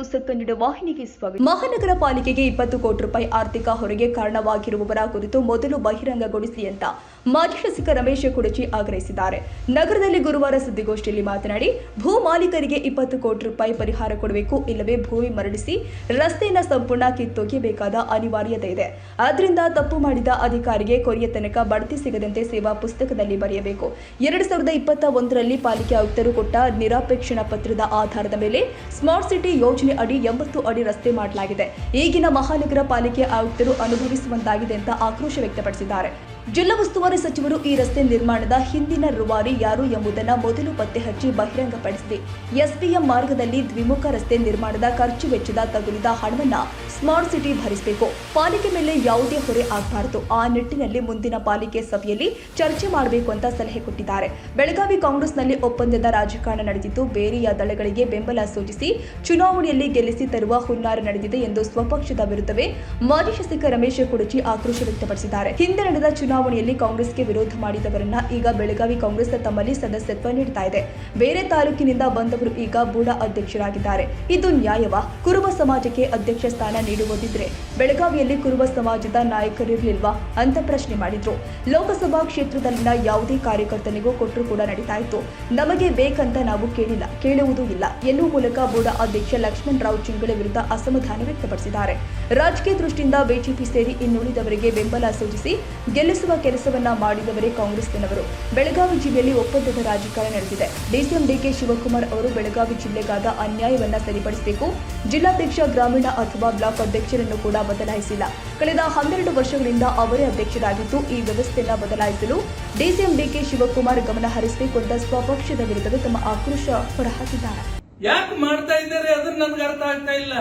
News Kannada ವಾಹಿನಿಗೆ ಸ್ವಾಗತ. ಮಹಾನಗರ ಪಾಲಿಕೆಗೆ ಇಪ್ಪತ್ತು ಕೋಟಿ ರೂಪಾಯಿ ಆರ್ಥಿಕ ಹೊರೆಗೆ ಕಾರಣವಾಗಿರುವವರ ಕುರಿತು ಮೊದಲು ಬಹಿರಂಗಗೊಳಿಸಿ ಅಂತ ಮಾಜಿ ಶಾಸಕ ರಮೇಶ ಕುಡಚಿ ಆಗ್ರಹಿಸಿದ್ದಾರೆ. ನಗರದಲ್ಲಿ ಗುರುವಾರ ಸುದ್ದಿಗೋಷ್ಠಿಯಲ್ಲಿ ಮಾತನಾಡಿ, ಭೂ ಮಾಲೀಕರಿಗೆ ಇಪ್ಪತ್ತು ಕೋಟಿ ರೂಪಾಯಿ ಪರಿಹಾರ ಕೊಡಬೇಕು, ಇಲ್ಲವೇ ಭೂಮಿ ಮರಳಿಸಿ ರಸ್ತೆಯನ್ನು ಸಂಪೂರ್ಣ ಕಿತ್ತೊಗೆಯಬೇಕಾದ ಅನಿವಾರ್ಯತೆ ಇದೆ. ಆದ್ರಿಂದ ತಪ್ಪು ಮಾಡಿದ ಅಧಿಕಾರಿಗೆ ಕೊರಿಯ ತನಕ ಬಡ್ತಿ ಸಿಗದಂತೆ ಸೇವಾ ಪುಸ್ತಕದಲ್ಲಿ ಬರೆಯಬೇಕು. ಎರಡು ಸಾವಿರದ ಇಪ್ಪತ್ತ ಒಂದರಲ್ಲಿ ಪಾಲಿಕೆ ಆಯುಕ್ತರು ಕೊಟ್ಟ ನಿರಾಪೇಕ್ಷಣ ಪತ್ರದ ಆಧಾರದ ಮೇಲೆ ಸ್ಮಾರ್ಟ್ ಸಿಟಿ ಯೋಜನೆ ಅಡಿ ಎಂಬತ್ತು ಅಡಿ ರಸ್ತೆ ಮಾಡಲಾಗಿದೆ. ಈಗಿನ ಮಹಾನಗರ ಪಾಲಿಕೆ ಆಯುಕ್ತರು ಅನುಭವಿಸುವಂತಾಗಿದೆ ಅಂತ ಆಕ್ರೋಶ ವ್ಯಕ್ತಪಡಿಸಿದ್ದಾರೆ. ಜಿಲ್ಲಾ ಉಸ್ತುವಾರಿ ಸಚಿವರು ಈ ರಸ್ತೆ ನಿರ್ಮಾಣದ ಹಿಂದಿನ ರುವಾರಿ ಯಾರು ಎಂಬುದನ್ನು ಮೊದಲು ಪತ್ತೆ ಹಚ್ಚಿ ಬಹಿರಂಗಪಡಿಸಿದೆ. ಎಸ್ಪಿಎಂ ಮಾರ್ಗದಲ್ಲಿ ದ್ವಿಮುಖ ರಸ್ತೆ ನಿರ್ಮಾಣದ ಖರ್ಚು ವೆಚ್ಚದ ತಗುಲಿದ ಹಣವನ್ನು ಸ್ಮಾರ್ಟ್ ಸಿಟಿ ಭರಿಸಬೇಕು. ಪಾಲಿಕೆ ಮೇಲೆ ಯಾವುದೇ ಹೊರೆ ಆಗಬಾರದು. ಆ ನಿಟ್ಟಿನಲ್ಲಿ ಮುಂದಿನ ಪಾಲಿಕೆ ಸಭೆಯಲ್ಲಿ ಚರ್ಚೆ ಮಾಡಬೇಕು ಅಂತ ಸಲಹೆ ಕೊಟ್ಟಿದ್ದಾರೆ. ಬೆಳಗಾವಿ ಕಾಂಗ್ರೆಸ್ನಲ್ಲಿ ಒಪ್ಪಂದದ ರಾಜಕಾರಣ ನಡೆದಿದ್ದು, ಬೇರೆಯ ದಳಗಳಿಗೆ ಬೆಂಬಲ ಸೂಚಿಸಿ ಚುನಾವಣೆಯಲ್ಲಿ ಗೆಲ್ಲಿಸಿ ತರುವ ಹುನ್ನಾರ ನಡೆದಿದೆ ಎಂದು ಸ್ವಪಕ್ಷದ ವಿರುದ್ಧವೇ ಮಾಜಿ ಶಾಸಕ ರಮೇಶ್ ಕುಡಚಿ ಆಕ್ರೋಶ ವ್ಯಕ್ತಪಡಿಸಿದ್ದಾರೆ. ಹಿಂದೆ ನಡೆದ ಚುನಾವಣೆಯಲ್ಲಿ ಕಾಂಗ್ರೆಸ್ಗೆ ವಿರೋಧ ಮಾಡಿದವರನ್ನ ಈಗ ಬೆಳಗಾವಿ ಕಾಂಗ್ರೆಸ್ ತಮ್ಮಲ್ಲಿ ಸದಸ್ಯತ್ವ ನೀಡ್ತಾ ಇದೆ. ಬೇರೆ ತಾಲೂಕಿನಿಂದ ಬಂದವರು ಈಗ ಬೂಡ ಅಧ್ಯಕ್ಷರಾಗಿದ್ದಾರೆ. ಇದು ನ್ಯಾಯವ? ಕುರುಬ ಸಮಾಜಕ್ಕೆ ಅಧ್ಯಕ್ಷ ಸ್ಥಾನ ನೀಡುವುದಿದ್ರೆ ಬೆಳಗಾವಿಯಲ್ಲಿ ಕುರುಬ ಸಮಾಜದ ನಾಯಕರಿರ್ಲಿಲ್ವಾ? ಅಂತ ಪ್ರಶ್ನೆ ಮಾಡಿದ್ರು. ಲೋಕಸಭಾ ಕ್ಷೇತ್ರದಲ್ಲಿನ ಯಾವುದೇ ಕಾರ್ಯಕರ್ತನಿಗೂ ಕೊಟ್ಟರು ಕೂಡ ನಡೀತಾ ಇತ್ತು. ನಮಗೆ ಬೇಕಂತ ನಾವು ಕೇಳಿಲ್ಲ, ಕೇಳುವುದೂ ಇಲ್ಲ. ಎನ್ನುವ ಮೂಲಕ ಬೂಡಾ ಅಧ್ಯಕ್ಷ ಲಕ್ಷ್ಮಣ್ ರಾವ್ ಚಿಂಗಳ ವಿರುದ್ಧ ಅಸಮಾಧಾನ ವ್ಯಕ್ತಪಡಿಸಿದ್ದಾರೆ. ರಾಜಕೀಯ ದೃಷ್ಟಿಯಿಂದ ಬಿಜೆಪಿ ಸೇರಿ ಇನ್ನುಳಿದವರಿಗೆ ಬೆಂಬಲ ಸೂಚಿಸಿ ಗೆಲ್ಲಿಸುವ ಕೆಲಸವನ್ನ ಮಾಡಿದವರೇ ಕಾಂಗ್ರೆಸ್ನವರು. ಬೆಳಗಾವಿ ಜಿಲ್ಲೆಯಲ್ಲಿ ಒಪ್ಪಂದದ ರಾಜಕಾರಣ ನಡೆದಿದೆ. ಡಿಸಿಎಂ ಡಿಕೆ ಶಿವಕುಮಾರ್ ಅವರು ಬೆಳಗಾವಿ ಜಿಲ್ಲೆಗಾದ ಅನ್ಯಾಯವನ್ನ ಸರಿಪಡಿಸಬೇಕು. ಜಿಲ್ಲಾಧ್ಯಕ್ಷ, ಗ್ರಾಮೀಣ ಅಥವಾ ಬ್ಲಾಕ್ ಅಧ್ಯಕ್ಷರನ್ನು ಕೂಡ ಬದಲಾಯಿಸಿಲ್ಲ. ಕಳೆದ ಹನ್ನೆರಡು ವರ್ಷಗಳಿಂದ ಅವರೇ ಅಧ್ಯಕ್ಷರಾಗಿದ್ದು, ಈ ವ್ಯವಸ್ಥೆಯನ್ನ ಬದಲಾಯಿಸಲು ಡಿಸಿಎಂ ಡಿಕೆ ಶಿವಕುಮಾರ್ ಗಮನ ಹರಿಸಬೇಕು ಅಂತ ಸ್ವಪಕ್ಷದ ವಿರುದ್ಧದ ತಮ್ಮ ಆಕ್ರೋಶ ಹೊರಹಾಕಿದ್ದಾರೆ. ಯಾಕೆ ಮಾಡ್ತಾ ಇದ್ದಾರೆ ಅದನ್ನ ನನಗೆ ಅರ್ಥ ಆಗ್ತಾ ಇಲ್ಲ.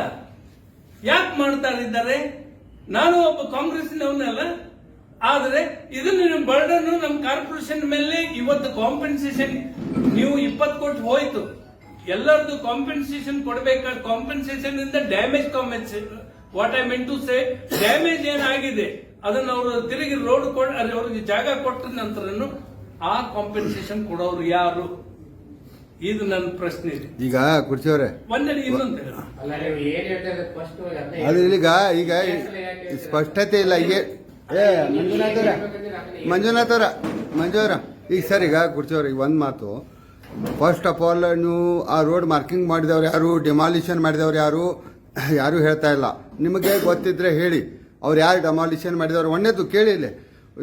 ಯಾಕೆ ಮಾಡ್ತಾ ಇದ್ದಾರೆ? ನಾನು ಒಬ್ಬ ಕಾಂಗ್ರೆಸ್ನವನಲ್ಲ ಆದ್ರೆ ಇದನ್ನ ಬರ್ಡನ್ ನಮ್ಮ ಕಾರ್ಪೊರೇಷನ್ ಮೇಲೆ ಇವತ್ತು ಕಾಂಪೆನ್ಸೇಷನ್ ನೀವು ಇಪ್ಪತ್ತು ಕೋಟಿ ಹೋಯ್ತು. ಎಲ್ಲರದು ಕಾಂಪೆನ್ಸೇಷನ್ ಕೊಡಬೇಕಾದ ಕಾಂಪೆನ್ಸೇಷನ್ ಇಂದ damage compensation what I mean to say damage ಏನಾಗಿದೆ ಅದನ್ನ ಅವರು ತಿರುಗಿ ರೋಡ್ ಕೊಡ್ ಅವ್ರಿಗೆ ಜಾಗ ಕೊಟ್ಟ ನಂತರನು ಆ ಕಾಂಪೆನ್ಸೇಷನ್ ಕೊಡೋರು ಯಾರು? ಇದು ನನ್ನ ಪ್ರಶ್ನೆ. ಇದೆ ಈಗ ಕುರ್ಚಿಯವ್ರೆ ಒಂದೆಡೆ ಇನ್ನೊಂದು ಹೇಳು. ಅಲ್ಲ ನೀವು ಏನ್ ಹೇಳ್ತಾರೆ ಸ್ಪಷ್ಟವಾಗಿ ಅದು ಈಗ ಈಗ ಸ್ಪಷ್ಟತೆ ಇಲ್ಲ ಈಗ ಏ ಮಂಜುನಾಥವ್ರ ಮಂಜುನಾಥವ್ರ ಮಂಜುವರ ಈಗ ಸರ್, ಈಗ ಕುರ್ಚಿಯವ್ರ ಈಗ ಒಂದು ಮಾತು. ಫಸ್ಟ್ ಆಫ್ ಆಲ್ ನೀವು ಆ ರೋಡ್ ಮಾರ್ಕಿಂಗ್ ಮಾಡಿದವ್ರು ಯಾರು ಡಿಮಾಲಿಷನ್ ಮಾಡಿದವ್ರು ಯಾರು? ಯಾರು ಹೇಳ್ತಾ ಇಲ್ಲ. ನಿಮಗೆ ಗೊತ್ತಿದ್ರೆ ಹೇಳಿ. ಅವ್ರು ಯಾರು ಡೆಮಾಲಿಷನ್ ಮಾಡಿದವ್ರು? ಒಣ್ಣೆದು ಕೇಳಿ ಇಲ್ಲಿ.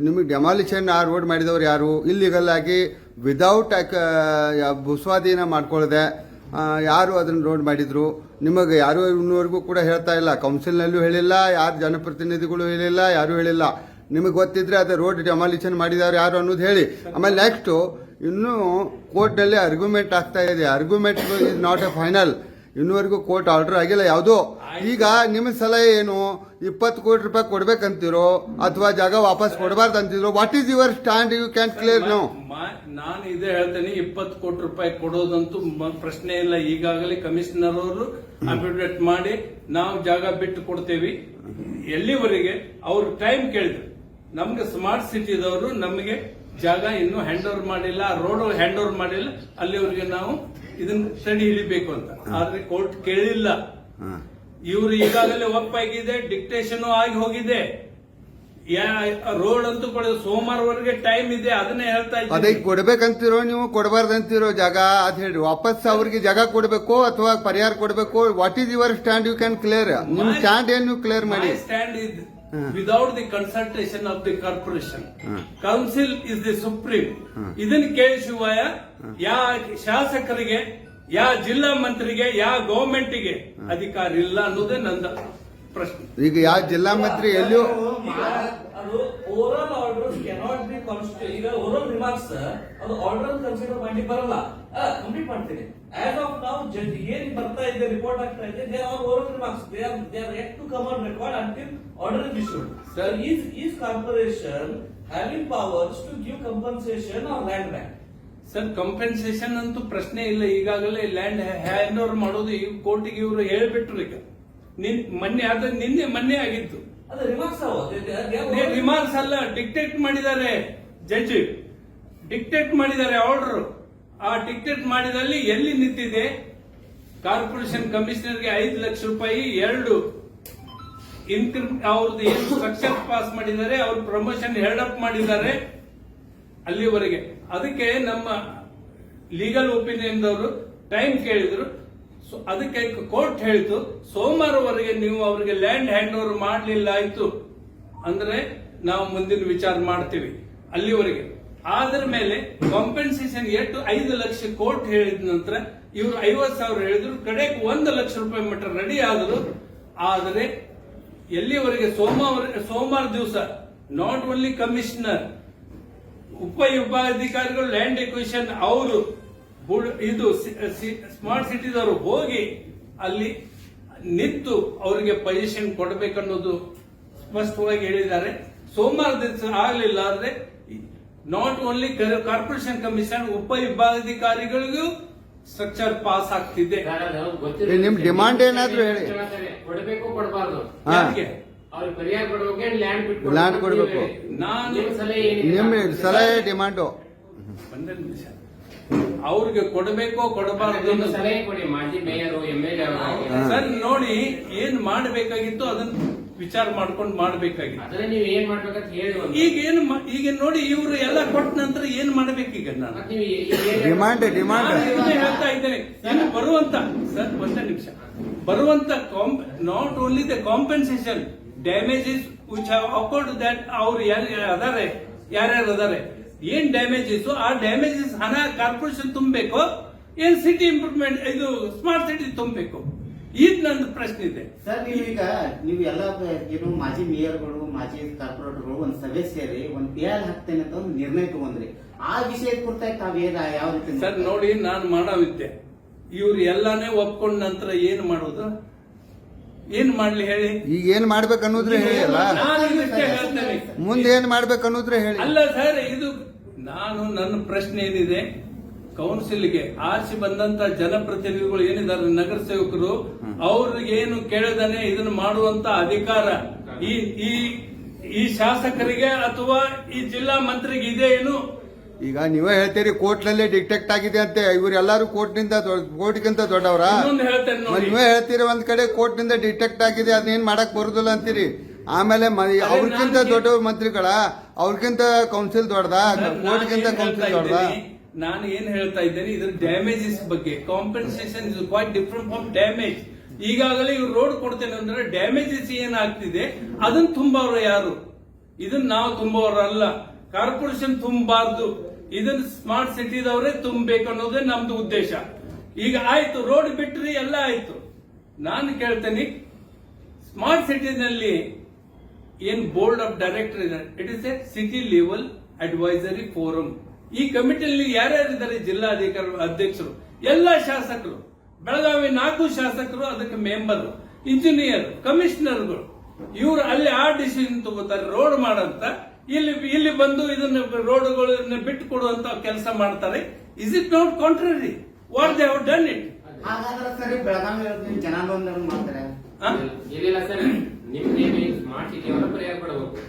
ನಿಮಗೆ ಡೆಮಾಲಿಷನ್ ಆ ರೋಡ್ ಮಾಡಿದವ್ರು ಯಾರು? ಇಲ್ಲಿಗಲ್ಲಾಗಿ ವಿದೌಟ್ ಭೂಸ್ವಾಧೀನ ಮಾಡ್ಕೊಳ್ಳದೆ ಯಾರು ಅದನ್ನು ರೋಡ್ ಮಾಡಿದ್ರು? ನಿಮಗೆ ಯಾರು ಇನ್ನೂವರೆಗೂ ಕೂಡ ಹೇಳ್ತಾ ಇಲ್ಲ. ಕೌನ್ಸಿಲ್ನಲ್ಲೂ ಹೇಳಿಲ್ಲ, ಯಾರು ಜನಪ್ರತಿನಿಧಿಗಳು ಹೇಳಿಲ್ಲ, ಯಾರು ಹೇಳಿಲ್ಲ. ನಿಮಗೆ ಗೊತ್ತಿದ್ರೆ ಅದು ರೋಡ್ ಡೆಮಾಲಿಷನ್ ಮಾಡಿದವ್ರು ಯಾರು ಅನ್ನೋದು ಹೇಳಿ. ಆಮೇಲೆ ನೆಕ್ಸ್ಟು ಇನ್ನೂ ಕೋರ್ಟ್ನಲ್ಲಿ ಅರ್ಗ್ಯುಮೆಂಟ್ ಆಗ್ತಾ ಇದೆ. Argument is not a final ಇನ್ನೂವರೆಗೂ court order ಆಗಿಲ್ಲ ಯಾವುದೋ? ಈಗ ನಿಮ್ಮ ಸಲಹೆ ಏನು? ಇಪ್ಪತ್ತು ಕೋಟಿ ರೂಪಾಯಿ ಕೊಡ್ಬೇಕಂತಿರೋ ಅಥವಾ ಜಾಗ ವಾಪಸ್ ಕೊಡಬಾರ್ದು ಅಂತಿದ್ರು what is your stand you can clear no ಮಾ- ನಾನು ಇದೇ ಹೇಳ್ತೇನೆ ಇಪ್ಪತ್ತು ಕೋಟಿ ರೂಪಾಯಿ ಕೊಡೋದಂತೂ ಪ್ರಶ್ನೆ ಇಲ್ಲ. ಈಗಾಗಲೇ ಕಮಿಷನರ್ ಅವರು ಅಫಿಡೇಟ್ ಮಾಡಿ ನಾವು ಜಾಗ ಬಿಟ್ಟು ಕೊಡ್ತೇವೆ. ಎಲ್ಲಿವರೆಗೆ? ಅವರು ಟೈಮ್ ಕೇಳಿದ್ರು. ನಮ್ಗೆ ಸ್ಮಾರ್ಟ್ ಸಿಟಿದವರು ನಮಗೆ ಜಾಗ ಇನ್ನೂ ಹ್ಯಾಂಡ್ ಓವರ್ ಮಾಡಿಲ್ಲ ರೋಡ್ ಹ್ಯಾಂಡ್ ಓವರ್ ಮಾಡಿಲ್ಲ. ಅಲ್ಲಿವರೆಗೆ ನಾವು ಇದನ್ನ ತಡಿ ಹಿಡಿಬೇಕು ಅಂತ. ಆದ್ರೆ ಕೋರ್ಟ್ ಕೇಳಿಲ್ಲ. ಇವರು ಈಗಾಗಲೇ ಒಪ್ಪಾಗಿದೆ ಡಿಕ್ಟೇಷನ್ ಆಗಿ ಹೋಗಿದೆ. ರೋಡ್ ಅಂತೂ ಕೊಡೋದು ಸೋಮವಾರವರೆಗೆ ಟೈಮ್ ಇದೆ ಅದನ್ನೇ ಹೇಳ್ತಾ ಅದೇ ಇದ್ದೀನಿ ಕೊಡ್ಬೇಕಂತಿರೋ ನೀವು ಕೊಡಬಾರ್ದಂತಿರೋ ಜಾಗ ಅದ್ ಹೇಳಿ ವಾಪಸ್ ಅವ್ರಿಗೆ ಜಾಗ ಕೊಡ್ಬೇಕು ಅಥವಾ ಪರಿಹಾರ ಕೊಡ್ಬೇಕು what is your stand you can clear ನಿಮ್ ಸ್ಟ್ಯಾಂಡ್ ಏನ್ ನೀವು ಕ್ಲಿಯರ್ ಮಾಡಿ. ಸ್ಟ್ಯಾಂಡ್ ಇದ್ without the consultation of the corporation council is the supreme ಇದನ್ನ ಕೇಳಿಸುವಾಯ ಯಾ ಶಾಸಕರಿಗೆ ಯಾ ಜಿಲ್ಲಾ ಮಂತ್ರಿಗೆ ಯಾ ಗವರ್ಮೆಂಟ್ಗೆ ಅಧಿಕಾರ ಇಲ್ಲ ಅನ್ನೋದೇ ನನ್ನ ಪ್ರಶ್ನೆ. ಈಗ ಯಾವ ಜಿಲ್ಲಾ ಮಂತ್ರಿ ಎಲ್ಲಿಯೂ ಅದು overall orders cannot be constitute ಈಗ ಓವರಾಲ್ ರಿಮಾರ್ಕ್ಸ್ ಅದು ಆರ್ಡರ್ ಕನ್ಸಿಡರ್ ಮಾಡ್ಲಿಕ್ಕೆ ಬರಲ್ಲ. ಕಂಪ್ಲೀಟ್ ಮಾಡ್ತೀನಿ. ಆಸ್ ಆಫ್ ನಾವು ಏನ್ ಬರ್ತಾ ಇದೆ ರಿಪೋರ್ಟ್ ಆಗ್ತಾ ಇದೆ they are oral remarks they are they are yet to come on record until order is issued sir is is corporation having powers to give compensation or land bank sir compensation ಅಂತೂ ಪ್ರಶ್ನೆ ಇಲ್ಲ. ಈಗಾಗಲೇ land hand over ಮಾಡೋದು ಈ ಕೋರ್ಟಿಗೆ ಇವರು ಹೇಳ್ಬಿಟ್ರು ಈಗ. ನಿನ್ ಮೊನ್ನೆ ಅದು ನಿನ್ನೆ ಮೊನ್ನೆ ಆಗಿತ್ತು. ಅದು ರಿಮಾರ್ಕ್ಸ್ ಅಲ್ಲ ಡಿಕ್ಟೇಟ್ ಮಾಡಿದ್ದಾರೆ. ಜಡ್ಜ್ ಡಿಕ್ಟೇಟ್ ಮಾಡಿದ್ದಾರೆ ಆರ್ಡರ್ ಆ ಡಿಕ್ಟೇಟ್ ಮಾಡಿದಲ್ಲಿ ಎಲ್ಲಿ ನಿಂತಿದೆ? ಕಾರ್ಪೊರೇಷನ್ ಕಮಿಷನರ್ಗೆ ಐದು ಲಕ್ಷ ರೂಪಾಯಿ ಎರಡು. ಇನ್ಕ್ರಿಮ್ ಅವ್ರದ್ದು ಏನು ಸ್ಟ್ರಕ್ಚರ್ ಪಾಸ್ ಮಾಡಿದ್ದಾರೆ ಅವ್ರ ಪ್ರಮೋಷನ್ ಹೆಲ್ಡಪ್ ಮಾಡಿದ್ದಾರೆ ಅಲ್ಲಿವರೆಗೆ. ಅದಕ್ಕೆ ನಮ್ಮ ಲೀಗಲ್ ಒಪಿನಿಯನ್ ದವರು ಟೈಮ್ ಕೇಳಿದ್ರು. ಅದಕ್ಕೆ ಕೋರ್ಟ್ ಹೇಳಿತು, ಸೋಮವಾರವರೆಗೆ ನೀವು ಅವರಿಗೆ ಲ್ಯಾಂಡ್ ಹ್ಯಾಂಡ್ ಓವರ್ ಮಾಡಲಿಲ್ಲ ಆಯ್ತು. ಅಂದ್ರೆ ನಾವು ಮುಂದಿನ ವಿಚಾರ ಮಾಡ್ತೀವಿ, ಅಲ್ಲಿವರೆಗೆ. ಅದರ ಮೇಲೆ ಕಾಂಪೆನ್ಸೇಷನ್ ಎಷ್ಟು? ಐದು ಲಕ್ಷ ಕೋರ್ಟ್ ಹೇಳಿದ ನಂತರ ಇವರು ಐವತ್ ಸಾವಿರ ಹೇಳಿದ್ರು, ಕಡೆಗೆ ಒಂದು ಲಕ್ಷ ರೂಪಾಯಿ ಮಟ್ಟ ರೆಡಿ ಆದರು. ಆದರೆ ಎಲ್ಲಿವರೆಗೆ? ಸೋಮವಾರ ಸೋಮವಾರ ದಿವಸ ನಾಟ್ ಓನ್ಲಿ ಕಮಿಷನರ್ ಉಪ ವಿಭಾಗಾಧಿಕಾರಿಗಳು ಲ್ಯಾಂಡ್ ಎಕ್ವಿಷನ್ ಅವರು ಇದು ಸ್ಮಾರ್ಟ್ ಸಿಟಿದವರು ಹೋಗಿ ಅಲ್ಲಿ ನಿಂತು ಅವರಿಗೆ ಪೊಸಿಷನ್ ಕೊಡಬೇಕನ್ನೋದು ಸ್ಪಷ್ಟವಾಗಿ ಹೇಳಿದ್ದಾರೆ. ಸೋಮವಾರ ದಿವಸ ಆಗಲಿಲ್ಲ ಆದ್ರೆ ನಾಟ್ ಓನ್ಲಿ ಕಾರ್ಪೊರೇಷನ್ ಕಮಿಷನ್ ಉಪ ವಿಭಾಗಾಧಿಕಾರಿಗಳಿಗೂ ಸ್ಟ್ರಕ್ಚರ್ ಪಾಸ್ ಆಗ್ತಿದೆ. ನಿಮ್ ಡಿಮಾಂಡ್ ಏನಾದ್ರು ಹೇಳಿ. ಕೊಡಬೇಕು ಕೊಡಬಾರ್ದು. ಲ್ಯಾಂಡ್ ಕೊಡಬೇಕು. ನಾನು- ಸಲಹೆ ಡಿಮಾಂಡು ಒಂದೇ ನಿಮಿಷ. ಅವ್ರಿಗೆ ಕೊಡಬೇಕೋ ಕೊಡಬಾರದು ಸಲಹೆ ಕೊಡಿ ಮಾಜಿ ಮೇಯರ್ ಎಂ ಎಲ್ ಸರ್ ನೋಡಿ ಏನ್ ಮಾಡಬೇಕಾಗಿತ್ತು ಅದನ್ನ ವಿಚಾರ ಮಾಡ್ಕೊಂಡು ಮಾಡಬೇಕಾಗಿತ್ತು. ಈಗ ನೀವು ಏನ್ ಮಾಡ್ಬೇಕಂತ ಹೇಳಿ. ಈಗ ಏನು ಈಗ ನೋಡಿ ಇವರು ಎಲ್ಲ ಕೊಟ್ಟ ನಂತರ ಏನ್ ಮಾಡ್ಬೇಕೀಗ ನಾನು? ಡಿಮಾಂಡ್ ಡಿಮಾಂಡ್ ನಾನು ಹೇಳ್ತಾ ಇದ್ದೇನೆ. ಇನ್ನು ಬರುವಂತ ಸರ್ ಒಂದೇ ನಿಮಿಷ. ಬರುವಂತ not only the compensation damages which accord that ಅವ್ರು ಯಾರು ಅದಾರೆ? ಯಾರ್ಯಾರು ಅದಾರೆ? ಏನ್ ಡ್ಯಾಮೇಜಸ್ ಆ ಡ್ಯಾಮೇಜಸ್ ಹಣ ಕಾರ್ಪೊರೇಷನ್ ತುಂಬಬೇಕು. ಏನ್ ಸಿಟಿ ಇಂಪ್ರೂವ್ಮೆಂಟ್ ಇದು ಸ್ಮಾರ್ಟ್ ಸಿಟಿ ತುಂಬಬೇಕು. ಇದು ನನ್ನ ಪ್ರಶ್ನೆ ಇದೆ. ಸರ್ ನೀವೀಗ ಈಗ ನೀವು ಎಲ್ಲ ಏನು ಮಾಜಿ ಮೇಯರ್ಗಳು ಮಾಜಿ ಕಾರ್ಪೊರೇಟರ್ಗಳು ಒಂದು ಸಭೆ ಸೇರಿ ಒಂದು ಪಿ ಆರ್ ಹಾಕ್ತೇನೆ ಅಂತ ಒಂದು ನಿರ್ಣಯ ತಗೊಂಡ್ರಿ. ಆ ವಿಷಯದ ಕುರಿತಾಗಿ ತಾವೇನ ಯಾವ ರೀತಿ ಸರ್ ನೋಡಿ ನಾನು ಮಾಡೋವಿದ್ದೆ. ಇವ್ರು ಎಲ್ಲಾನೇ ಒಪ್ಕೊಂಡ ನಂತರ ಏನ್ ಮಾಡೋದು? ಏನ್ ಮಾಡ್ಲಿ ಹೇಳಿ? ಈಗ ಏನ್ ಮಾಡ್ಬೇಕು ಅನ್ನೋದ್ರೆ ಹೇಳಿ ಅಲ್ಲ ನಾನು ಇದಕ್ಕೆ ಹೇಳ್ತೇನೆ. ಮುಂದೆ ಏನ್ ಮಾಡ್ಬೇಕು ಅನ್ನೋದ್ರೆ ಹೇಳಿ. ಅಲ್ಲ ಸರ್ ಇದು ನಾನು ನನ್ನ ಪ್ರಶ್ನೆ ಏನಿದೆ? ಕೌನ್ಸಿಲ್ಗೆ ಆರ್ಸಿ ಬಂದಂತ ಜನಪ್ರತಿನಿಧಿಗಳು ಏನಿದ್ದಾರೆ ನಗರ ಸೇವಕರು ಅವ್ರಿಗೇನು ಕೇಳದನೆ ಇದನ್ನು ಮಾಡುವಂತ ಅಧಿಕಾರ ಈ ಈ ಈ ಶಾಸಕರಿಗೆ ಅಥವಾ ಈ ಜಿಲ್ಲಾ ಮಂತ್ರಿಗೆ ಇದೆ ಏನು? ಈಗ ನೀವೇ ಹೇಳ್ತೀರಿ ಕೋರ್ಟ್ನಲ್ಲೇ ಡಿಟೆಕ್ಟ್ ಆಗಿದೆ ಅಂತೆ. ಇವರೆಲ್ಲರೂ ಕೋರ್ಟ್ನಿಂದ ಕೋರ್ಟ್ಗಿಂತ ದೊಡ್ಡವರ? ನೀವೇ ಹೇಳ್ತೀರಿ ಒಂದ್ ಕಡೆ ಕೋರ್ಟ್ನಿಂದ ಡಿಟೆಕ್ಟ್ ಆಗಿದೆ ಅದನ್ನೇನ್ ಮಾಡಕ್ ಬರುದಿಲ್ಲ ಅಂತೀರಿ. ಆಮೇಲೆ ನಾನು- ದೊಡ್ಡ ಮಂತ್ರಿಗಳ? ಅವ್ರಿಗಿಂತ ಕೌನ್ಸಿಲ್ ದೊಡ್ಡದ? ಕೋರ್ಟ್ಗಿಂತ ಕೌನ್ಸಿಲ್ ದೊಡ್ಡದ? ನಾನು ಏನ್ ಹೇಳ್ತಾ ಇದ್ದೇನೆ ಇದ್ರ ಡ್ಯಾಮೇಜಸ್ ಬಗ್ಗೆ. Compensation is quite different from damage ಈಗಾಗಲೇ ಇವ್ರು ರೋಡ್ ಕೊಡ್ತೇನೆ ಅಂದ್ರೆ ಡ್ಯಾಮೇಜಸ್ ಏನಾಗ್ತಿದೆ ಅದನ್ನ ತುಂಬವ್ರ ಯಾರು? ಇದನ್ನ ನಾವು ತುಂಬವರಲ್ಲ. ಕಾರ್ಪೊರೇಷನ್ ತುಂಬಾರ್ದು. ಇದನ್ನ ಸ್ಮಾರ್ಟ್ ಸಿಟಿದವರೇ ತುಂಬಬೇಕು ಅನ್ನೋದೇ ನಮ್ದು ಉದ್ದೇಶ. ಈಗ ಆಯ್ತು, ರೋಡ್ ಬಿಟ್ರಿ ಎಲ್ಲ ಆಯ್ತು. ನಾನು ಕೇಳ್ತೇನೆ, ಸ್ಮಾರ್ಟ್ ಸಿಟಿನಲ್ಲಿ ಏನ್ ಬೋರ್ಡ್ ಆಫ್ ಡೈರೆಕ್ಟರ್ ಇದೆ it is a city level advisory forum ಈ ಕಮಿಟಿಯಲ್ಲಿ ಯಾರ್ಯಾರಿದ್ದಾರೆ ಜಿಲ್ಲಾಧಿಕಾರಿ, ಅಧ್ಯಕ್ಷರು, ಎಲ್ಲ ಶಾಸಕರು. ಬೆಳಗಾವಿ ನಾಲ್ಕು ಶಾಸಕರು, ಅದಕ್ಕೆ ಮೆಂಬರ್ ಇಂಜಿನಿಯರ್ ಕಮಿಷನರ್ಗಳು ಇವರು ಅಲ್ಲಿ ಆ ಡಿಸಿಷನ್ ತಗೋತಾರೆ ರೋಡ್ ಮಾಡಂತ. ಇಲ್ಲಿ ಇಲ್ಲಿ ಬಂದು ಇದನ್ನ ರೋಡ್ಗಳನ್ನ ಬಿಟ್ಟು ಕೊಡುವಂತ ಕೆಲಸ ಮಾಡ್ತಾರೆ. Is it not contrary what they have done it ಹಾಗಾದ್ರೆ ಸರಿ ಬೆಳಗಾವಿ ಜನಾಂದೋಲನ ಮಾಡ್ತಾರೆ. ಸರ್ ನಿಮ್ಗೆ ಸ್ಮಾರ್ಟ್ ಸಿಟಿ ಅವರ ಪರಿಹಾರ ಕೊಡಬೇಕು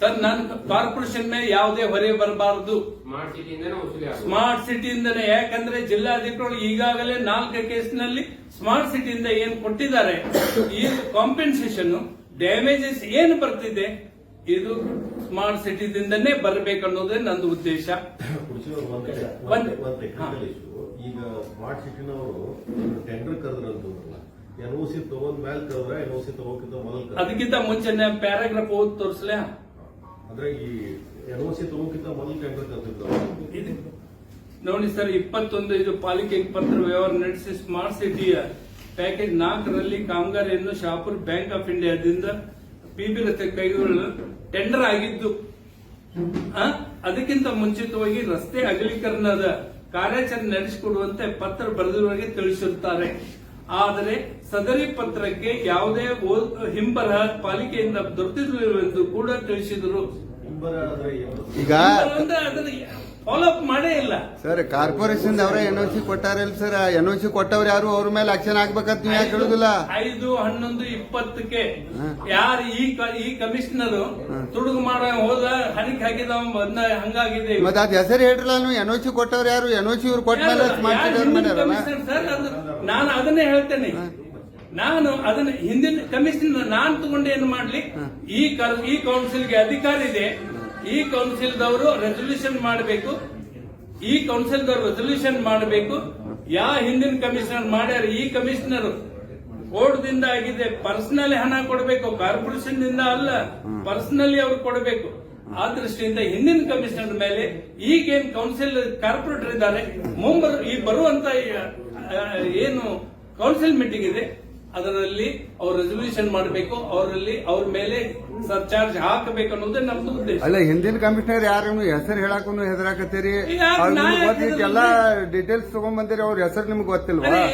ಸರ್ ನಾನು ಕಾರ್ಪೊರೇಷನ್ ಮೇಲೆ ಯಾವುದೇ ಹೊರೆ ಬರಬಾರದು. ಸ್ಮಾರ್ಟ್ ಸಿಟಿಯಿಂದ ವಸೂಲಿ ಆಗುತ್ತೆ. ಸ್ಮಾರ್ಟ್ ಸಿಟಿಯಿಂದನೇ ಯಾಕಂದ್ರೆ ಜಿಲ್ಲಾಧಿಕಾರಿಗಳು ಈಗಾಗಲೇ ನಾಲ್ಕು ಕೇಸ್ನಲ್ಲಿ ಸ್ಮಾರ್ಟ್ ಸಿಟಿಯಿಂದ ಏನ್ ಕೊಟ್ಟಿದ್ದಾರೆ. ಈ ಕಾಂಪೆನ್ಸೇಷನ್ ಡ್ಯಾಮೇಜಸ್ ಏನು ಬರ್ತಿದೆ? ಇದು ಸ್ಮಾರ್ಟ್ ಸಿಟಿದಿಂದನೇ ಬರಬೇಕನ್ನೋದೇ ನಂದು ಉದ್ದೇಶ. ಈಗ ಸ್ಮಾರ್ಟ್ ಸಿಟಿನವರು ಟೆಂಡರ್ ಕರೆದ್ರಂತಲ್ಲ ಎನ್ ಓ ಸಿ ತಗೊಂಡ್ ಮೇಲೆ ಕರೆದ್ರ ಎನ್ ಓ ಸಿ ತಗೋಕ್ಕಿಂತ ಮೊದಲು ಅದಕ್ಕಿಂತ ಮುಂಚೆನೆ ಪ್ಯಾರಾಗ್ರಾಫ್ ಓದ್ ತೋರಿಸ್ಲೇ? ಅಂದ್ರೆ ಈ ಎನ್ ಓ ಸಿ ತಗೋಕ್ಕಿಂತ ಮೊದಲು ಟೆಂಡರ್ ಕರೆದಿದ್ರು ನೋಡಿ ಸರ್ ಇಪ್ಪತ್ತೊಂದು ಇದು ಪಾಲಿಕೆ ಪತ್ರ ವ್ಯವಹಾರ ನಡೆಸಿ ಸ್ಮಾರ್ಟ್ ಸಿಟಿಯ ಪ್ಯಾಕೇಜ್ ನಾಲ್ಕರಲ್ಲಿ ಕಾಮಗಾರಿಯನ್ನು ಶಾಪುರ್ ಬ್ಯಾಂಕ್ ಆಫ್ ಇಂಡಿಯಾದಿಂದ ಪಿಬಿ ರಸ್ತೆ ಕೈಗೊಳ್ಳಲು ಟೆಂಡರ್ ಆಗಿದ್ದು ಆ, ಅದಕ್ಕಿಂತ ಮುಂಚಿತವಾಗಿ ರಸ್ತೆ ಅಗಲೀಕರಣದ ಕಾರ್ಯಾಚರಣೆ ನಡೆಸಿಕೊಡುವಂತೆ ಪತ್ರ ಬರೆದಿರುವವರಿಗೆ ತಿಳಿಸಿರುತ್ತಾರೆ. ಆದರೆ ಸದರಿ ಪತ್ರಕ್ಕೆ ಯಾವುದೇ ಹಿಂಬರಹ ಪಾಲಿಕೆಯಿಂದ ದೊರೆತಿರಲಿಲ್ಲವೆಂದು ಕೂಡ ತಿಳಿಸಿದರು. ಹಿಂಬರ ಅಂದ್ರೆ ಏನು? ಈಗ ಅದನ್ನ ಮಾಡೇ ಇಲ್ಲ. ಸರ್ ಕಾರ್ಪೊರೇಷನ್ ಅವರೇ ಸಿ ಕೊಟ್ಟಾರಲ್ಲ ಸರ್ ಎನ್ ಸಿ ಕೊಟ್ಟವ್ರು ಯಾರು? ಅವ್ರ ಮೇಲೆ ಆಕ್ಷನ್ ಆಗ್ಬೇಕಂತ ನೀವು ಯಾಕೆ ಹೇಳುದಿಲ್ಲ? ಐದು ಹನ್ನೊಂದು ಇಪ್ಪತ್ತಕ್ಕೆ ಯಾರು ಈ ಈ ಕಮಿಷನರ್ ತುಡುಗು ಮಾಡ ಹೋದ ಹನಿಕ್ ಹಾಕಿದವ ಬಂದ ಹಂಗಾಗಿದೆ. ಮತ್ತೆ ಅದ್ ಹೆಸರು ಹೇಳ್ರಲ್ಲ ನೀವು? ಸಿ ಕೊಟ್ಟವ್ರು ಯಾರು? ಎನ್ ಸಿ ಇವ್ರು ಕೊಟ್ಟ ಮೇಲೆ ಸರ್ ನಾನು ಅದನ್ನೇ ಹೇಳ್ತೇನೆ. ನಾನು ಅದನ್ನ ಹಿಂದಿನ ಕಮಿಷನ್ ನಾನು ತಗೊಂಡು ಏನು ಮಾಡ್ಲಿ? ಈ ಈ ಕೌನ್ಸಿಲ್ಗೆ ಅಧಿಕಾರ ಇದೆ. ಈ ಕೌನ್ಸಿಲ್ದವರು ರೆಸೊಲ್ಯೂಷನ್ ಮಾಡಬೇಕು. ಈ ಕೌನ್ಸಿಲ್ದವರು ರೆಸೊಲ್ಯೂಷನ್ ಮಾಡಬೇಕು. ಯಾ ಹಿಂದಿನ ಕಮಿಷನರ್ ಮಾಡ್ಯಾರ, ಈ ಕಮಿಷನರ್ ಕೋರ್ಟ್ದಿಂದ ಆಗಿದೆ ಪರ್ಸನಲಿ ಹಣ ಕೊಡಬೇಕು. ಕಾರ್ಪೊರೇಷನ್ ದಿಂದ ಅಲ್ಲ ಪರ್ಸನಲಿ ಅವ್ರು ಕೊಡಬೇಕು. ಆ ದೃಷ್ಟಿಯಿಂದ ಹಿಂದಿನ ಕಮಿಷನರ್ ಮೇಲೆ ಈಗೇನ್ ಕೌನ್ಸಿಲ್ ಕಾರ್ಪೊರೇಟರ್ ಇದ್ದಾರೆ, ಮುಂಬರು ಈ ಬರುವಂತ ಏನು ಕೌನ್ಸಿಲ್ ಮೀಟಿಂಗ್ ಇದೆ ಅದರಲ್ಲಿ ಅವ್ರು ರೆಸೊಲ್ಯೂಷನ್ ಮಾಡಬೇಕು ಅವರಲ್ಲಿ ಅವ್ರ ಮೇಲೆ ಸರ್ಚಾರ್ಜ್ ಹಾಕಬೇಕು ಅನ್ನೋದೇ ನಮ್ದು ಉದ್ದೇಶ. ಅಲ್ಲ ಹಿಂದಿನ ಕಮಿಷನರ್ ಯಾರು ಹೆಸರು ಹೇಳಕ್ಕೂ ಹೆದರಾಕತ್ತೀರಿ? ಅವ್ರ್? ಎಲ್ಲಾ ಡೀಟೇಲ್ಸ್ ತಗೊಂಡ್ಬಂದಿರಿ ಅವ್ರ ಹೆಸರು ನಿಮ್ಗೆ ಗೊತ್ತಿಲ್ವಾ? ಅದೇ,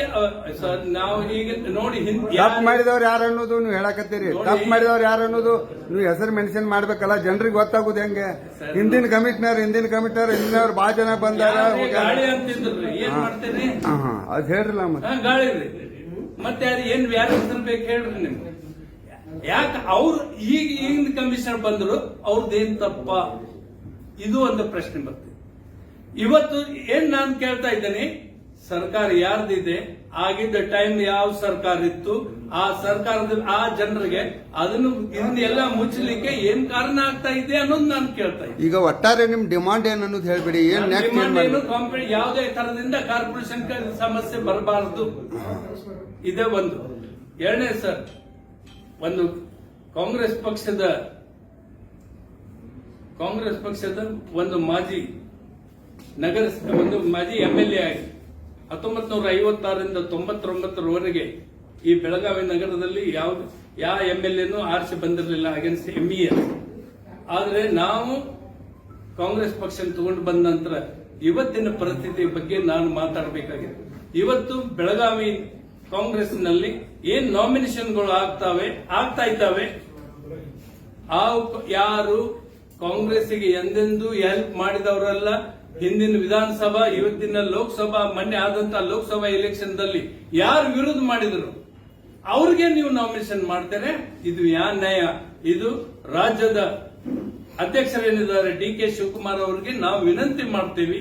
ಸರ್, ನಾವು ಈಗ ನೋಡಿ ತಪ್ಪು ಮಾಡಿದವ್ರು ಯಾರು ಅನ್ನೋದು ನೀವು ಹೇಳಕತ್ತೀರಿ. ತಪ್ಪು ಮಾಡಿದವ್ರು ಯಾರು ಅನ್ನೋದು ನೀವು ಹೆಸರು ಮೆನ್ಷನ್ ಮಾಡ್ಬೇಕಲ್ಲ ಜನರಿಗೆ ಗೊತ್ತಾಗುದು ಹೆಂಗೆ? ಹಿಂದಿನ ಕಮಿಷನರ್ ಹಿಂದಿನ ಕಮಿಷನರ್ ಹಿಂದಿನವ್ರು ಬಾ ಜನ ಬಂದಾರ ಯಾರೇ ಹೋಗ್ಯಾರ. ಗಾಳಿ ಅಂತಿದ್ರು ಏನ್ ಮಾಡ್ತೀರಿ? ಹಾ ಅದ್ ಹೇಳ್ರಲ್ಲ ಮತ್ತೆ. ಗಾಳಿ ಮತ್ತೆ ಅದು ಏನ್ ವ್ಯಾಲ್ಯೂ ತಿನ್ಬೇಕು ಬೇಕು ಹೇಳ್ರಿ ನಿಮ್ಗೆ. ಯಾಕೆ ಅವ್ರು ಈಗ ಈಗಿನ ಕಮಿಷನರ್ ಬಂದರು ಅವ್ರದ್ದೇನ್ ತಪ್ಪ? ಇದು ಒಂದು ಪ್ರಶ್ನೆ ಬರ್ತದೆ ಇವತ್ತು ಏನ್ ನಾನು ಕೇಳ್ತಾ ಇದ್ದೇನೆ ಸರ್ಕಾರ ಯಾರ್ದಿದೆ ಆಗಿದ್ದ ಟೈಮ್ ಯಾವ ಸರ್ಕಾರ ಇತ್ತು ಆ ಸರ್ಕಾರದ ಆ ಜನರಿಗೆ ಅದನ್ನು ಇದನ್ನೆಲ್ಲ ಮುಚ್ಚಲಿಕ್ಕೆ ಏನ್ ಕಾರಣ ಆಗ್ತಾ ಇದೆ ಅನ್ನೋದು ನಾನು ಕೇಳ್ತಾ ಇದ್ದೀನಿ. ಈಗ ಒಟ್ಟಾರೆ ನಿಮ್ ಡಿಮಾಂಡ್ ಏನ್ ಅನ್ನೋದು ಹೇಳ್ಬಿಡಿ ಏನ್ ಡಿಮಾಂಡ್ ಏನು ಮಾಡ್ಬೇಕು? ಯಾವುದೇ ತರದಿಂದ ಕಾರ್ಪೊರೇಷನ್ ಸಮಸ್ಯೆ ಬರಬಾರದು. ಇದೇ ಒಂದು. ಎರಡನೇ ಸರ್ ಒಂದು ಕಾಂಗ್ರೆಸ್ ಪಕ್ಷದ ಕಾಂಗ್ರೆಸ್ ಪಕ್ಷದ ಒಂದು ಮಾಜಿ ನಗರ ಒಂದು ಮಾಜಿ ಎಂಎಲ್ಎ ಎ ಆಗಿ. ಹತ್ತೊಂಬತ್ ನೂರ ಐವತ್ತಾರರಿಂದ ತೊಂಬತ್ತೊಂಬತ್ತರವರೆಗೆ ಈ ಬೆಳಗಾವಿ ನಗರದಲ್ಲಿ ಯಾವ ಯಾವ ಎಂ ಎಲ್ ಎನು ಆರಿಸಿ ಬಂದಿರಲಿಲ್ಲ ಅಗೇನ್ಸ್ಟ್ ಎಂ ಇ ಆದರೆ ನಾವು ಕಾಂಗ್ರೆಸ್ ಪಕ್ಷ ತಗೊಂಡು ಬಂದ ನಂತರ ಇವತ್ತಿನ ಪರಿಸ್ಥಿತಿ ಬಗ್ಗೆ ನಾನು ಮಾತಾಡಬೇಕಾಗಿದೆ. ಇವತ್ತು ಬೆಳಗಾವಿ ಕಾಂಗ್ರೆಸ್ನಲ್ಲಿ ಏನ್ ನಾಮಿನೇಷನ್ಗಳು ಆಗ್ತಾವೆ, ಆಗ್ತಾ ಇದ್ದಾವೆ? ಆ ಯಾರು ಕಾಂಗ್ರೆಸ್ಗೆ ಎಂದೆಂದೂ ಹೆಲ್ಪ್ ಮಾಡಿದವರಲ್ಲ ಹಿಂದಿನ ವಿಧಾನಸಭಾ, ಇವತ್ತಿನ ಲೋಕಸಭಾ, ಮೊನ್ನೆ ಆದಂತಹ ಲೋಕಸಭಾ ಎಲೆಕ್ಷನ್ ದಲ್ಲಿ ಯಾರು ವಿರೋಧ ಮಾಡಿದ್ರು? ಅವ್ರಿಗೆ ನೀವು ನಾಮಿನೇಷನ್ ಮಾಡ್ತೇನೆ. ಇದು ಯಾ ನ್ಯಾಯ? ಇದು ರಾಜ್ಯದ ಅಧ್ಯಕ್ಷರೇನಿದ್ದಾರೆ ಡಿ ಕೆ ಶಿವಕುಮಾರ್ ಅವರಿಗೆ ನಾವು ವಿನಂತಿ ಮಾಡ್ತೀವಿ.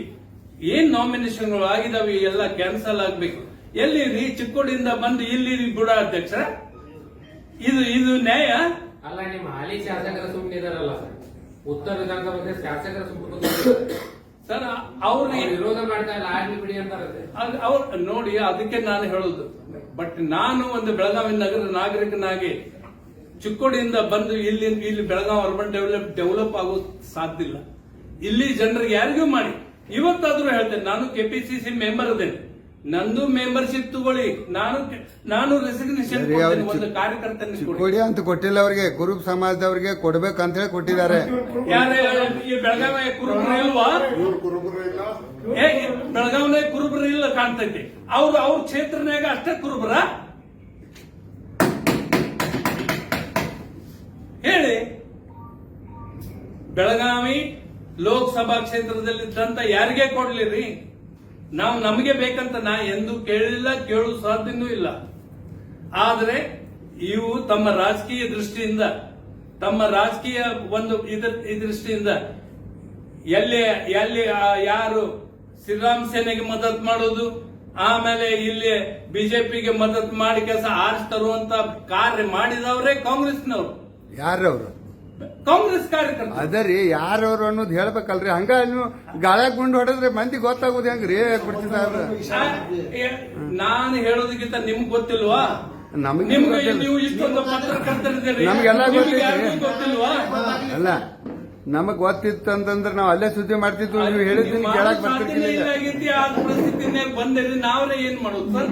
ಏನ್ ನಾಮಿನೇಷನ್ಗಳು ಆಗಿದಾವೆ ಎಲ್ಲ ಕ್ಯಾನ್ಸಲ್ ಆಗ್ಬೇಕು. ಎಲ್ಲಿ ರೀ ಚಿಕ್ಕೋಡಿಯಿಂದ ಬಂದು ಇಲ್ಲಿ ಬುಡ ಅಧ್ಯಕ್ಷ? ಇದು ಇದು ನ್ಯಾಯ? ಅಲ್ಲ, ನಿಮ್ಮ ಹಾಲಿ ಶಾಸಕರ ಸುಮ್ಮನೆ ಇದಾರಲ್ಲ ಉತ್ತರ ವಿಧಾನಸಭೆ ಶಾಸಕರ ಸುಮ್ಮನೆ ಸರ್ ಅವ್ರಿಗೆ ವಿರೋಧ ಮಾಡ್ತಾ ಇಲ್ಲ ಬಿಡಿ ಅಂತಾರೆ ಅವ್ರು ನೋಡಿ ಅದಕ್ಕೆ ನಾನು ಹೇಳುದು. ಬಟ್ ನಾನು ಒಂದು ಬೆಳಗಾವಿ ನಗರ ನಾಗರಿಕನಾಗಿ ಚಿಕ್ಕೋಡಿಯಿಂದ ಬಂದು ಇಲ್ಲಿ ಇಲ್ಲಿ ಬೆಳಗಾವಿ ಅರ್ಬನ್ ಡೆವಲಪ್ ಡೆವಲಪ್ ಆಗೋ ಸಾಧ್ಯ ಇಲ್ಲ. ಇಲ್ಲಿ ಜನರಿಗೆ ಯಾರಿಗೂ ಮಾಡಿ. ಇವತ್ತಾದ್ರೂ ಹೇಳ್ತೇನೆ ನಾನು ಕೆಪಿಸಿಸಿ ಮೆಂಬರ್ ಅದೇನೆ ನಂದು ಮೆಂಬರ್ಶಿಪ್ ತಗೊಳ್ಳಿ. ನಾನು ನಾನು ರೆಸಿಗ್ನೇಷನ್ ಒಂದು ಚಿಕ್- ಕಾರ್ಯಕರ್ತನ ಕೊಡಿ. ಅಂತ ಕೊಟ್ಟಿಲ್ಲ ಅವರಿಗೆ ಕುರುಬ್ ಕೊಡ್ಬೇಕು ಕೊಡ್ಬೇಕಂತ ಹೇಳಿ ಕೊಟ್ಟಿದ್ದಾರೆ. ಯಾರೇ ಈ ಬೆಳಗಾವಿ ಕುರುಬ್ರು ಇಲ್ವಾ ಏ ಬೆಳಗಾವಿನಾಗ ಕುರುಬರು ಇಲ್ಲ ಕಾಣ್ತೈತಿ. ಅವ್ರು ಅವ್ರ ಕ್ಷೇತ್ರನಾಗ ಅಷ್ಟೇ ಕುರುಬರ? ಹೇಳಿ. ಬೆಳಗಾವಿ ಲೋಕಸಭಾ ಕ್ಷೇತ್ರದಲ್ಲಿದ್ದಂತ ಯಾರಿಗೆ ಕೊಡ್ಲಿರಿ? ನಾವು ನಮಗೆ ಬೇಕಂತ ನಾ ಎಂದು ಕೇಳಿಲ್ಲ ಕೇಳುವ ಸಾಧ್ಯನೂ ಇಲ್ಲ. ಆದರೆ ಇವು ತಮ್ಮ ರಾಜಕೀಯ ದೃಷ್ಟಿಯಿಂದ, ತಮ್ಮ ರಾಜಕೀಯ ಒಂದು ಇದರ ದೃಷ್ಟಿಯಿಂದ ಎಲ್ಲಿ ಎಲ್ಲಿ ಯಾರು ಶ್ರೀರಾಮ್ ಸೇನೆಗೆ ಮದತ್ ಮಾಡೋದು, ಆಮೇಲೆ ಇಲ್ಲಿ ಬಿಜೆಪಿಗೆ ಮದತ್ ಮಾಡಿ ಕೆಲಸ ಆರಿಸಿ ತರುವಂತ ಕಾರ್ಯ ಮಾಡಿದವರೇ ಕಾಂಗ್ರೆಸ್ನವರು. ಯಾರವ್ರು? ಕಾಂಗ್ರೆಸ್ ಕಾರ್ಯಕರ್ತರು. ಅದರಿ ಯಾರವ್ರು ಅನ್ನೋದು ಹೇಳ್ಬೇಕಲ್ರಿ. ಹಂಗ ನೀವು ಗಾಳ್ಯಾಗ ಗುಂಡು ಹೊಡೆದ್ರೆ ಮಂದಿ ಗೊತ್ತಾಗುದು ಹೆಂಗ್ರಿ? ನಾನು ಹೇಳೋದಕ್ಕಿಂತ ನಿಮ್ಗೆ ಗೊತ್ತಿಲ್ವಾ? ನಮಗೆ ನಿಮ್ಗೆ ನೀವು ಇಷ್ಟೊಂದು ಪತ್ರಕರ್ತರಿದ್ದೀರಿ. ನಮ್ಗೆಲ್ಲ ಗೊತ್ತಿಲ್ವಾ? ಅಲ್ಲ ನಮಗ್ ಗೊತ್ತಿತ್ತು ಅಂತಂದ್ರೆ ನಾವು ಅಲ್ಲೇ ಸುದ್ದಿ ಮಾಡ್ತಿದ್ವಿ. ನೀವು ಹೇಳಿದ್ದೀನಿ ನಿಮ್ಮ ಕೇಳಕ್ ಬರ್ತಿರ್ಲಿಲ್ಲ ಆ ಬಂದಿರಿ ಏನ್ ಮಾಡೋದು ಸರ್.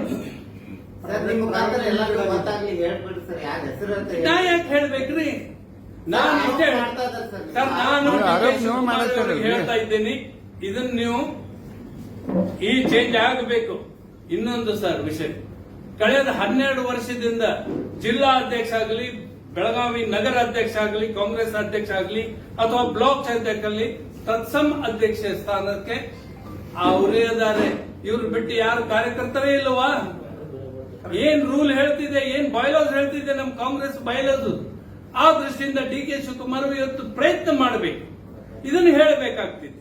ನಾ ಯಾಕೆ ಹೇಳ್ಬೇಕ್ರಿ? ನಾನು ಇಷ್ಟೇ ಸರ್. ಹೇಳ್ತಾ ಇದ್ದೀನಿ. ಇದನ್ನ ನೀವು ಈ ಚೇಂಜ್ ಆಗಬೇಕು. ಇನ್ನೊಂದು ಸರ್ ವಿಷಯ. ಕಳೆದ ಹನ್ನೆರಡು ವರ್ಷದಿಂದ ಜಿಲ್ಲಾ ಅಧ್ಯಕ್ಷ ಆಗಲಿ ಬೆಳಗಾವಿ ನಗರ ಅಧ್ಯಕ್ಷ ಆಗಲಿ ಕಾಂಗ್ರೆಸ್ ಅಧ್ಯಕ್ಷ ಆಗಲಿ ಅಥವಾ ಬ್ಲಾಕ್ ಅಧ್ಯಕ್ಷ ಆಗಲಿ ತತ್ಸಮ್ ಅಧ್ಯಕ್ಷ ಸ್ಥಾನಕ್ಕೆ ಅವರೇ ಇದ್ದಾರೆ. ಇವ್ರು ಬಿಟ್ಟು ಯಾರು ಕಾರ್ಯಕರ್ತರೇ ಇಲ್ಲವಾ? ಏನ್ ರೂಲ್ ಹೇಳ್ತಿದೆ ಏನ್ ಬಯಲಾಸ್ ಹೇಳ್ತಿದೆ ನಮ್ ಕಾಂಗ್ರೆಸ್ ಬಯಲೋದು ಆ ದೃಷ್ಟಿಯಿಂದ ಡಿ ಕೆ ಶಿವಕುಮಾರ್ ಇವತ್ತು ಪ್ರಯತ್ನ ಮಾಡಬೇಕು. ಇದನ್ನು ಹೇಳಬೇಕಾಗ್ತಿತ್ತು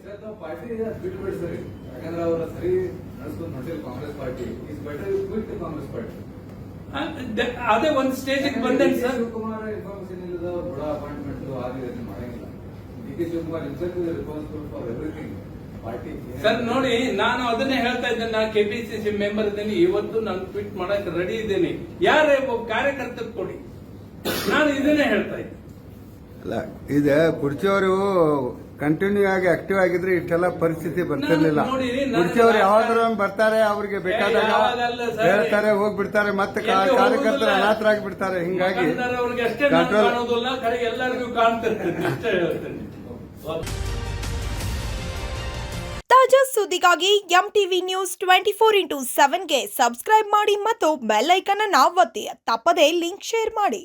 ಅದೇ ಒಂದು ಸ್ಟೇಜ್ ಬಂದ ಸರ್. ಶಿವಕುಮಾರ್ ಇನ್ಫಾರ್ಮೇಶನ್ ಇಲ್ಲದ ಬಡ ಅಪಾಯಿಂಟ್ಮೆಂಟ್ ಆಗಿ ಅದನ್ನ ಮಾಡಂಗಿಲ್ಲ. D K Shivakumar responsible for everything party sir ನೋಡಿ ನಾನು ಅದನ್ನೇ ಹೇಳ್ತಾ ಇದ್ದೇನೆ ನಾನು ಕೆಪಿಸಿಸಿ ಮೆಂಬರ್ ಇದ್ದೇನೆ ಇವತ್ತು ನಾನು ಟ್ವೀಟ್ ಮಾಡಕ್ ರೆಡಿ ಇದ್ದೇನೆ. ಯಾರೇ ಒಬ್ಬ ಕೊಡಿ. ನಾನು ಇದನ್ನೇ ಹೇಳ್ತಾ ಇದ್ದೆ. ಅಲ್ಲ ಇದು ಕುರ್ಚಿಯವರು ಕಂಟಿನ್ಯೂ ಆಗಿ ಆಕ್ಟಿವ್ ಆಗಿದ್ರೆ ಇಷ್ಟೆಲ್ಲ ಪರಿಸ್ಥಿತಿ ಬರ್ತಿರ್ಲಿಲ್ಲ. ಕುರ್ಚಿಯವರು ಯಾವಾದ್ರೂ ಬರ್ತಾರೆ ಅವ್ರಿಗೆ ಬೇಕಾದಾಗ ಹೇಳ್ತಾರೆ ಹೋಗ್ಬಿಡ್ತಾರೆ ಮತ್ತೆ ಕಾರ್ಯಕರ್ತರು. ಅನಾಥರಾಗಿ ಬಿಡ್ತಾರೆ ಹಿಂಗಾಗಿ ಎಲ್ಲರಿಗೂ ತಾಜಾ ಸುದ್ದಿಗಾಗಿ M TV news twenty four into ಸೆವೆನ್ಗೆ subscribe ಮಾಡಿ ಮತ್ತು ಬೆಲ್ ಐಕನ್ ಅನ್ನು ಒತ್ತಿ ತಪ್ಪದೇ ಲಿಂಕ್ ಶೇರ್ ಮಾಡಿ.